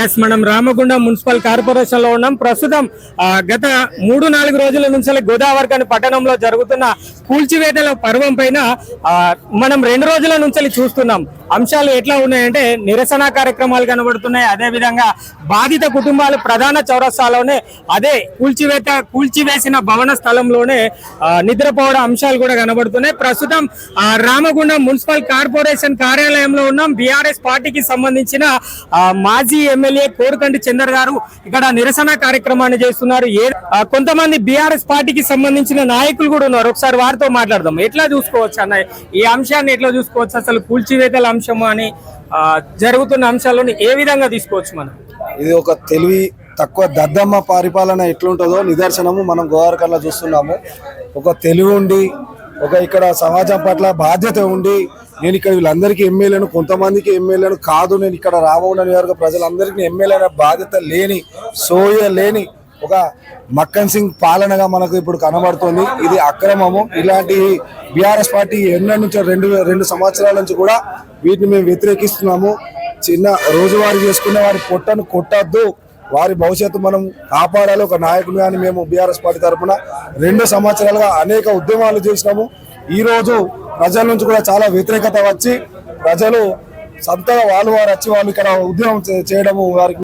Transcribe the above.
Yes మనం Ramagundam municipal కార్పొరేషన్లో ఉన్నాం. ప్రస్తుతం గత మూడు నాలుగు రోజుల నుంచి గోదావరి కాని పట్టణంలో జరుగుతున్న కూల్చివేతల పర్వం పైన మనం రెండు రోజుల నుంచి చూస్తున్నాం. అంశాలు ఎట్లా ఉన్నాయంటే నిరసన కార్యక్రమాలు కనబడుతున్నాయి. అదే విధంగా బాధిత కుటుంబాలు ప్రధాన చౌరస్తాలోనే అదే కూల్చివేత కూల్చివేసిన భవన స్థలంలోనే నిద్రపోవడం అంశాలు కూడా కనబడుతున్నాయి. ప్రస్తుతం రామగుండం మున్సిపల్ కార్పొరేషన్ కార్యాలయంలో ఉన్నాం. బీఆర్ఎస్ పార్టీకి సంబంధించిన మాజీ ఎం ఎమ్మెల్యే కోరుకంటి చందర్ గారు ఇక్కడ నిరసన కార్యక్రమాన్ని చేస్తున్నారు. ఏ కొంతమంది బీఆర్ఎస్ పార్టీకి సంబంధించిన నాయకులు కూడా ఉన్నారు. ఒకసారి వారితో మాట్లాడదాం. ఎట్లా చూసుకోవచ్చు అన్న ఈ అంశాన్ని ఎట్లా చూసుకోవచ్చు? అసలు కూల్చివేతల అంశము అని జరుగుతున్న అంశాలను ఏ విధంగా తీసుకోవచ్చు మనం? ఇది ఒక తెలివి తక్కువ దద్దమ్మ పరిపాలన ఎట్లుంటుందో నిదర్శనము మనం గోవారకర్లో చూస్తున్నాము. ఒక తెలివి ఉండి ఒక ఇక్కడ సమాజం పట్ల బాధ్యత ఉండి నేను ఇక్కడ వీళ్ళందరికీ ఎమ్మెల్యేను కొంతమందికి ఎమ్మెల్యేను కాదు. నేను ఇక్కడ రామగుండ నియోజక ప్రజలందరికీ ఎమ్మెల్యే బాధ్యత లేని సోయ లేని ఒక మక్కన్ సింగ్ పాలనగా మనకు ఇప్పుడు కనబడుతుంది. ఇది అక్రమము. ఇలాంటి బీఆర్ఎస్ పార్టీ ఎన్నో నుంచి రెండు రెండు సంవత్సరాల నుంచి కూడా వీటిని మేము వ్యతిరేకిస్తున్నాము. చిన్న రోజువారీ చేసుకున్న వారి పొట్టను కొట్టద్దు. వారి భవిష్యత్తు మనం కాపాడాలి. ఒక నాయకుడు కానీ మేము బీఆర్ఎస్ పార్టీ తరఫున రెండు సంవత్సరాలుగా అనేక ఉద్యమాలు చేసినాము. ఈరోజు ప్రజల నుంచి కూడా చాలా వ్యతిరేకత వచ్చి ప్రజలు సొంతగా వాళ్ళు వారు వచ్చి వాళ్ళు ఇక్కడ ఉద్యమం చేయడము వారికి